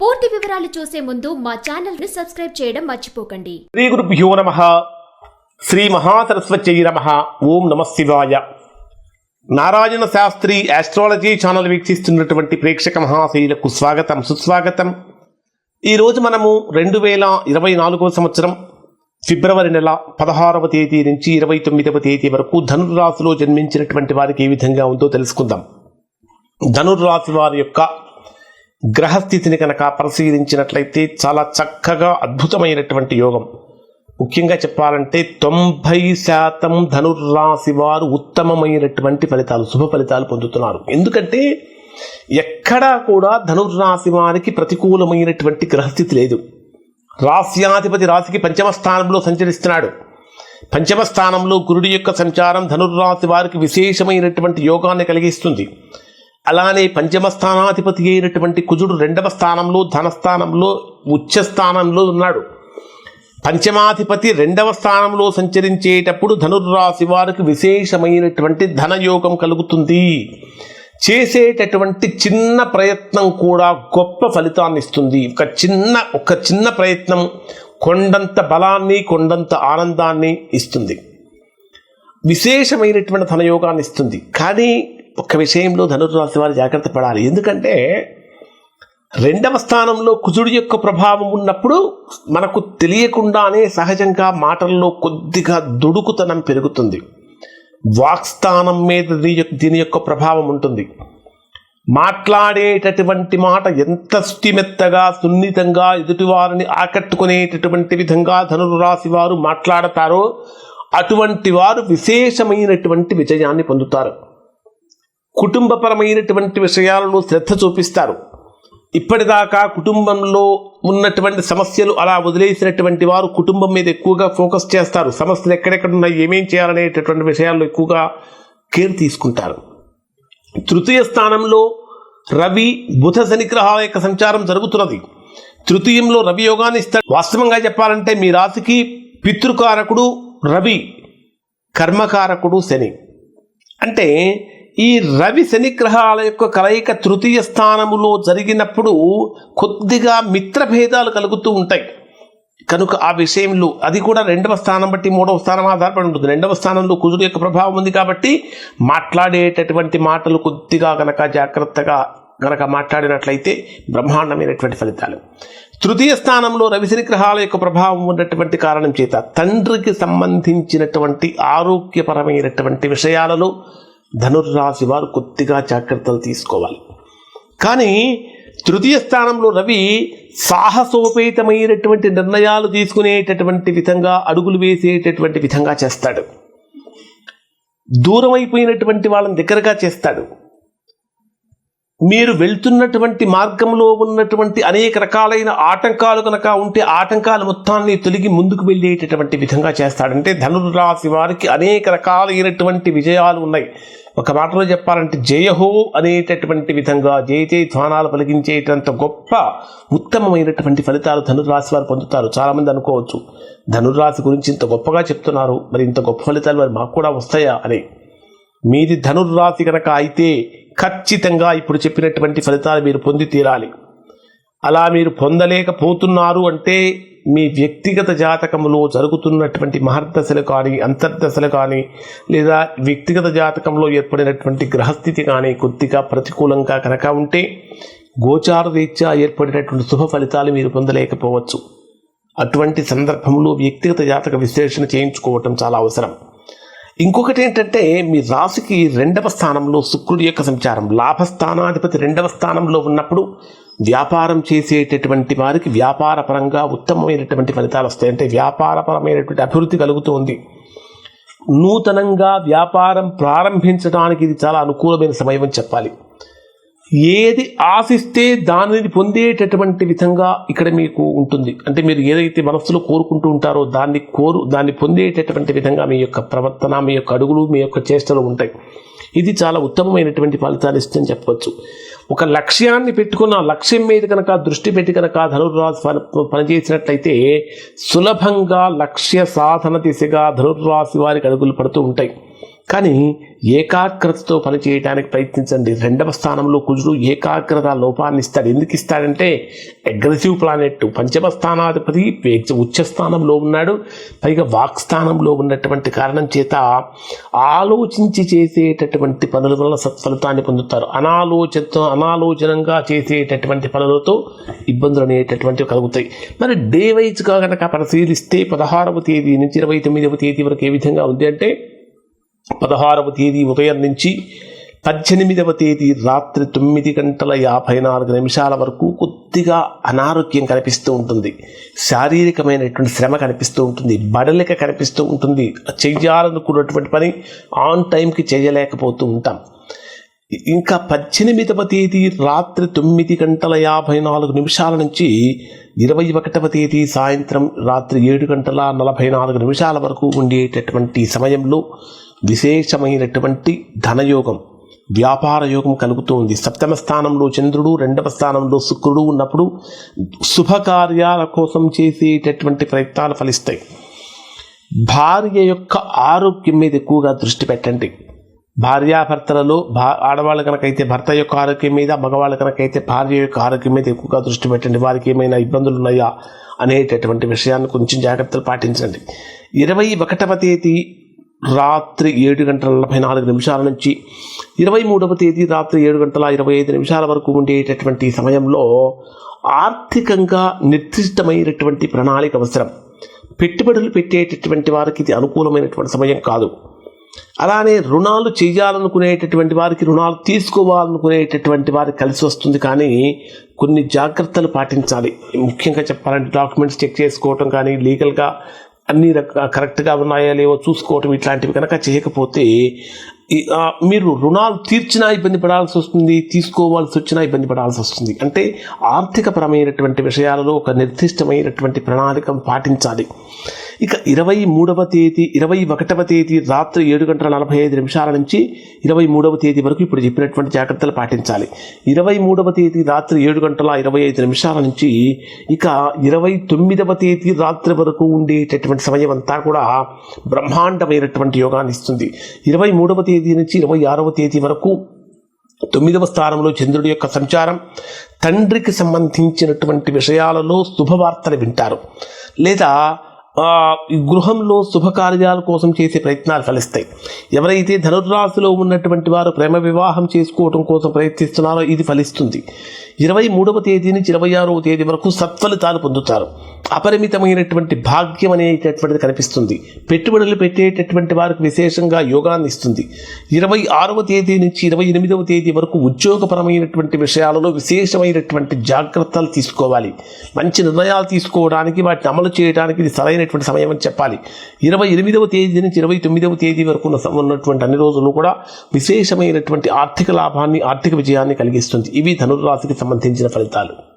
పూర్తి వివరాలు చూసే ముందు మా ఛానల్ని సబ్స్క్రైబ్ చేయడం మర్చిపోకండి. శ్రీ గురుభ్యో నమ. శ్రీ మహాసరస్వతి నమ. ఓం నమ శివాయ. నారాయణ శాస్త్రి ఆస్ట్రాలజీ ఛానల్ వీక్షిస్తున్నటువంటి ప్రేక్షక మహాశైలకు స్వాగతం సుస్వాగతం. ఈరోజు మనము రెండు వేల ఇరవై నాలుగవ సంవత్సరం ఫిబ్రవరి నెల పదహారవ తేదీ నుంచి ఇరవై తొమ్మిదవ తేదీ వరకు ధనుర్రాశిలో జన్మించినటువంటి వారికి ఏ విధంగా ఉందో తెలుసుకుందాం. ధనుర్రాశి వారి యొక్క గ్రహస్థితిని కనుక పరిశీలించినట్లయితే చాలా చక్కగా అద్భుతమైనటువంటి యోగం. ముఖ్యంగా చెప్పాలంటే తొంభై శాతం ధనుర్రాశి వారు ఉత్తమమైనటువంటి ఫలితాలు శుభ ఫలితాలు పొందుతున్నారు. ఎందుకంటే ఎక్కడా కూడా ధనుర్రాశి వారికి ప్రతికూలమైనటువంటి గ్రహస్థితి లేదు. రాస్యాధిపతి రాశికి పంచమ స్థానంలో సంచరిస్తున్నాడు. పంచమ స్థానంలో గురుడి యొక్క సంచారం ధనుర్రాశి వారికి విశేషమైనటువంటి యోగాన్ని కలిగిస్తుంది. అలానే పంచమ స్థానాధిపతి అయినటువంటి కుజుడు రెండవ స్థానంలో ధనస్థానంలో ఉచ్చ స్థానంలో ఉన్నాడు. పంచమాధిపతి రెండవ స్థానంలో సంచరించేటప్పుడు ధనుర్రాశి వారికి విశేషమైనటువంటి ధనయోగం కలుగుతుంది. చేసేటటువంటి చిన్న ప్రయత్నం కూడా గొప్ప ఫలితాన్ని ఇస్తుంది. ఒక చిన్న ఒక చిన్న ప్రయత్నం కొండంత బలాన్ని కొండంత ఆనందాన్ని ఇస్తుంది. విశేషమైనటువంటి ధనయోగాన్ని ఇస్తుంది. కానీ ఒక విషయంలో ధనుర్రాశి వారు జాగ్రత్త పడాలి. ఎందుకంటే రెండవ స్థానంలో కుజుడి యొక్క ప్రభావం ఉన్నప్పుడు మనకు తెలియకుండానే సహజంగా మాటల్లో కొద్దిగా దుడుకుతనం పెరుగుతుంది. వాక్స్థానం మీద దీని యొక్క దీని యొక్క ప్రభావం ఉంటుంది. మాట్లాడేటటువంటి మాట ఎంత స్థిమెత్తగా సున్నితంగా ఎదుటివారిని ఆకట్టుకునేటటువంటి విధంగా ధనుర్రాశి వారు మాట్లాడతారో అటువంటి వారు విశేషమైనటువంటి విజయాన్ని పొందుతారు. కుటుంబపరమైనటువంటి విషయాలను శ్రద్ధ చూపిస్తారు. ఇప్పటిదాకా కుటుంబంలో ఉన్నటువంటి సమస్యలు అలా వదిలేసినటువంటి వారు కుటుంబం మీద ఎక్కువగా ఫోకస్ చేస్తారు. సమస్యలు ఎక్కడెక్కడ ఉన్నాయి ఏమేం చేయాలనేటటువంటి విషయాల్లో ఎక్కువగా కేర్ తీసుకుంటారు. తృతీయ స్థానంలో రవి బుధ శనిగ్రహాల యొక్క సంచారం జరుగుతున్నది. తృతీయంలో రవి యోగాన్ని ఇస్తాడు. వాస్తవంగా చెప్పాలంటే మీ రాశికి పితృకారకుడు రవి కర్మకారకుడు శని. అంటే ఈ రవి శనిగ్రహాల యొక్క కలయిక తృతీయ స్థానములో జరిగినప్పుడు కొద్దిగా మిత్రభేదాలు కలుగుతూ ఉంటాయి. కనుక ఆ విషయంలో అది కూడా రెండవ స్థానం బట్టి మూడవ స్థానం ఆధారపడి ఉంటుంది. రెండవ స్థానంలో కుజుడు యొక్క ప్రభావం ఉంది కాబట్టి మాట్లాడేటటువంటి మాటలు కొద్దిగా గనక జాగ్రత్తగా గనక మాట్లాడినట్లయితే బ్రహ్మాండమైనటువంటి ఫలితాలు. తృతీయ స్థానంలో రవిశని గ్రహాల యొక్క ప్రభావం ఉన్నటువంటి కారణం చేత తండ్రికి సంబంధించినటువంటి ఆరోగ్యపరమైనటువంటి విషయాలలో ధనుర్రాశి వారు కొద్దిగా జాగ్రత్తలు తీసుకోవాలి. కానీ తృతీయ స్థానంలో రవి సాహసోపేతమైనటువంటి నిర్ణయాలు తీసుకునేటటువంటి విధంగా అడుగులు వేసేటటువంటి విధంగా చేస్తాడు. దూరమైపోయినటువంటి వాళ్ళని దగ్గరగా చేస్తాడు. మీరు వెళ్తున్నటువంటి మార్గంలో ఉన్నటువంటి అనేక రకాలైన ఆటంకాలు కనుక ఉంటే ఆటంకాలు మొత్తాన్ని తొలగి ముందుకు వెళ్ళేటటువంటి విధంగా చేస్తాడంటే ధనుర్రాశి వారికి అనేక రకాలైనటువంటి విజయాలు ఉన్నాయి. ఒక మాటలో చెప్పాలంటే జయహో అనేటటువంటి విధంగా జయ జయ ధ్వానాలు పలికించేటంత గొప్ప ఉత్తమమైనటువంటి ఫలితాలు ధనుర్రాశి వారు పొందుతారు. చాలామంది అనుకోవచ్చు ధనుర్రాశి గురించి ఇంత గొప్పగా చెప్తున్నారు మరి ఇంత గొప్ప ఫలితాలు మరి మాకు కూడా వస్తాయా అని. మీది ధనుర్రాశి కనుక అయితే ఖచ్చితంగా ఇప్పుడు చెప్పినటువంటి ఫలితాలు మీరు పొంది తీరాలి. అలా మీరు పొందలేకపోతున్నారు అంటే మీ వ్యక్తిగత జాతకంలో జరుగుతున్నటువంటి మహర్దశలు కానీ అంతర్దశలు కానీ లేదా వ్యక్తిగత జాతకంలో ఏర్పడినటువంటి గ్రహస్థితి కానీ కొద్దిగా ప్రతికూలంగా కనుక ఉంటే గోచార రీత్యా ఏర్పడినటువంటి శుభ ఫలితాలు మీరు పొందలేకపోవచ్చు. అటువంటి సందర్భంలో వ్యక్తిగత జాతక విశ్లేషణ చేయించుకోవటం చాలా అవసరం. ఇంకొకటి ఏంటంటే మీ రాశికి రెండవ స్థానంలో శుక్రుడి యొక్క సంచారం. లాభస్థానాధిపతి రెండవ స్థానంలో ఉన్నప్పుడు వ్యాపారం చేసేటటువంటి వారికి వ్యాపారపరంగా ఉత్తమమైనటువంటి ఫలితాలు వస్తాయి. అంటే వ్యాపారపరమైనటువంటి అభివృద్ధి కలుగుతుంది. నూతనంగా వ్యాపారం ప్రారంభించడానికి ఇది చాలా అనుకూలమైన సమయం అని చెప్పాలి. ఏది ఆశిస్తే దానిని పొందేటటువంటి విధంగా ఇక్కడ మీకు ఉంటుంది. అంటే మీరు ఏదైతే మనస్సులో కోరుకుంటూ ఉంటారో దాన్ని కోరు దాన్ని పొందేటటువంటి విధంగా మీ యొక్క ప్రవర్తన మీ యొక్క అడుగులు మీ యొక్క చేష్టలు ఉంటాయి. ఇది చాలా ఉత్తమమైనటువంటి ఫలితాలు ఇస్తుందని చెప్పవచ్చు ఒక లక్ష్యాన్ని పెట్టుకున్న లక్ష్యం మీద కనుక దృష్టి పెట్టి కనుక ధనుర్రాశి పని పనిచేసినట్లయితే సులభంగా లక్ష్య సాధన దిశగా ధనుర్రాశి వారికి అడుగులు పడుతూ ఉంటాయి. కానీ ఏకాగ్రతతో పనిచేయడానికి ప్రయత్నించండి. రెండవ స్థానంలో కుజుడు ఏకాగ్రత లోపాన్ని ఇస్తాడు. ఎందుకు ఇస్తాడంటే అగ్రెసివ్ ప్లానెట్ పంచమ స్థానాధిపతి ఉచ్చ స్థానంలో ఉన్నాడు. పైగా వాక్ స్థానంలో ఉన్నటువంటి కారణం చేత ఆలోచించి చేసేటటువంటి పనుల వల్ల సత్ఫలితాన్ని పొందుతారు. అనాలోచనతో అనాలోచనంగా చేసేటటువంటి పనులతో ఇబ్బందులు అనేటటువంటివి కలుగుతాయి. మరి డే వైజ్గా కనుక పరిశీలిస్తే పదహారవ తేదీ నుంచి ఇరవై తొమ్మిదవ తేదీ వరకు ఏ విధంగా ఉంది అంటే పదహారవ తేదీ ఉదయం నుంచి పద్దెనిమిదవ తేదీ రాత్రి తొమ్మిది గంటల యాభై నాలుగు నిమిషాల వరకు కొద్దిగా అనారోగ్యం కనిపిస్తూ ఉంటుంది. శారీరకమైనటువంటి శ్రమ కనిపిస్తూ ఉంటుంది. బడలిక కనిపిస్తూ ఉంటుంది. చెయ్యాలనుకున్నటువంటి పని ఆన్ టైంకి చేయలేకపోతూ ఉంటాం. ఇంకా పద్దెనిమిదవ తేదీ రాత్రి తొమ్మిది గంటల యాభై నాలుగు నిమిషాల నుంచి ఇరవై ఒకటవ తేదీ సాయంత్రం రాత్రి ఏడు గంటల నలభై నాలుగు నిమిషాల వరకు ఉండేటటువంటి సమయంలో విశేషమైనటువంటి ధనయోగం వ్యాపార యోగం కలుగుతుంది. సప్తమ స్థానంలో చంద్రుడు రెండవ స్థానంలో శుక్రుడు ఉన్నప్పుడు శుభకార్యాల కోసం చేసేటటువంటి ప్రయత్నాలు ఫలిస్తాయి. భార్య యొక్క ఆరోగ్యం మీద ఎక్కువగా దృష్టి పెట్టండి. భార్యాభర్తలలో భా ఆడవాళ్ళ కనుకైతే భర్త యొక్క ఆరోగ్యం మీద మగవాళ్ళ కనుకైతే భార్య యొక్క ఆరోగ్యం మీద ఎక్కువగా దృష్టి పెట్టండి. వారికి ఏమైనా ఇబ్బందులు ఉన్నాయా అనేటటువంటి విషయాన్ని కొంచెం జాగ్రత్తలు పాటించండి. ఇరవై ఒకటవ తేదీ రాత్రి ఏడు గంటల నలభై నాలుగు నిమిషాల నుంచి ఇరవై మూడవ తేదీ రాత్రి ఏడు గంటల ఇరవై ఐదు నిమిషాల వరకు ఉండేటటువంటి సమయంలో ఆర్థికంగా నిర్దిష్టమైనటువంటి ప్రణాళిక అవసరం. పెట్టుబడులు పెట్టేటటువంటి వారికి ఇది అనుకూలమైనటువంటి సమయం కాదు. అలానే రుణాలు చేయాలనుకునేటటువంటి వారికి రుణాలు తీసుకోవాలనుకునేటటువంటి వారికి కలిసి వస్తుంది. కానీ కొన్ని జాగ్రత్తలు పాటించాలి. ముఖ్యంగా చెప్పాలంటే డాక్యుమెంట్స్ చెక్ చేసుకోవటం కానీ లీగల్గా అన్ని రక కరెక్ట్గా ఉన్నాయా లేవో చూసుకోవటం ఇట్లాంటివి కనుక చేయకపోతే మీరు రుణాలు తీర్చినా ఇబ్బంది పడాల్సి వస్తుంది తీసుకోవాల్సి వచ్చినా ఇబ్బంది పడాల్సి వస్తుంది. అంటే ఆర్థికపరమైనటువంటి విషయాలలో ఒక నిర్దిష్టమైనటువంటి ప్రణాళిక పాటించాలి. ఇక ఇరవై మూడవ తేదీ ఇరవై ఒకటవ తేదీ రాత్రి ఏడు గంటల నలభై ఐదు నిమిషాల నుంచి ఇరవై మూడవ తేదీ వరకు ఇప్పుడు చెప్పినటువంటి జాగ్రత్తలు పాటించాలి. ఇరవై మూడవ తేదీ రాత్రి ఏడు గంటల ఇరవై ఐదు నిమిషాల నుంచి ఇక ఇరవై తొమ్మిదవ తేదీ రాత్రి వరకు ఉండేటటువంటి సమయం అంతా కూడా బ్రహ్మాండమైనటువంటి యోగాన్ని ఇస్తుంది. ఇరవై మూడవ తేదీ నుంచి ఇరవై ఆరవ తేదీ వరకు తొమ్మిదవ స్థానంలో చంద్రుడి యొక్క సంచారం తండ్రికి సంబంధించినటువంటి విషయాలలో శుభవార్తలు వింటారు. లేదా గృహంలో శుభకార్యాల కోసం చేసే ప్రయత్నాలు ఫలిస్తాయి. ఎవరైతే ధనుర్రాశిలో ఉన్నటువంటి వారు ప్రేమ వివాహం చేసుకోవటం కోసం ప్రయత్నిస్తున్నారో ఇది ఫలిస్తుంది. ఇరవై మూడవ తేదీ నుంచి ఇరవై ఆరవ తేదీ వరకు సత్ఫలితాలు పొందుతారు. అపరిమితమైనటువంటి భాగ్యం అనేటటువంటిది కనిపిస్తుంది. పెట్టుబడులు పెట్టేటటువంటి వారికి విశేషంగా యోగాన్ని ఇస్తుంది. ఇరవై ఆరవ తేదీ నుంచి ఇరవై ఎనిమిదవ తేదీ వరకు ఉద్యోగపరమైనటువంటి విషయాలలో విశేషమైనటువంటి జాగ్రత్తలు తీసుకోవాలి. మంచి నిర్ణయాలు తీసుకోవడానికి వాటిని అమలు చేయడానికి ఇది సరైనటువంటి సమయం అని చెప్పాలి. ఇరవై ఎనిమిదవ తేదీ నుంచి ఇరవై తొమ్మిదవ తేదీ వరకు ఉన్నటువంటి అన్ని రోజులు కూడా విశేషమైనటువంటి ఆర్థిక లాభాన్ని ఆర్థిక విజయాన్ని కలిగిస్తుంది. ఇవి ధనుర్రాశికి సంబంధించిన ఫలితాలు.